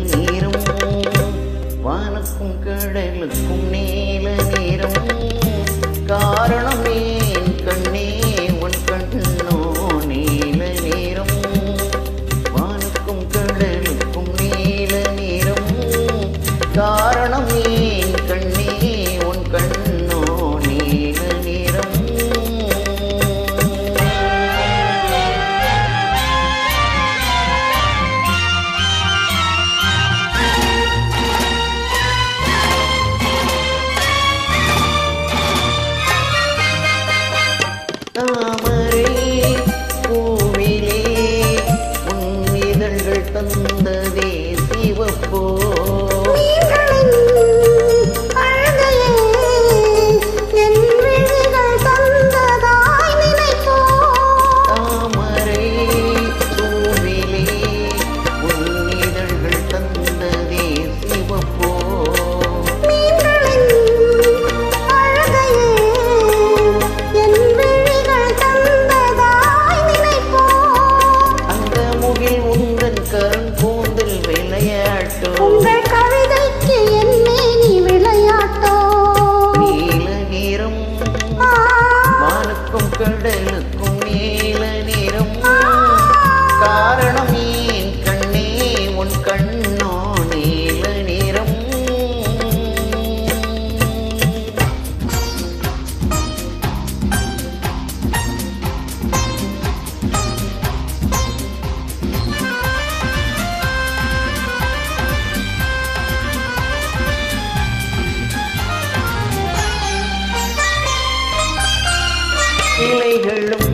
நீரும் வானுக்கும் கடலுக்கும் நீல. Lord.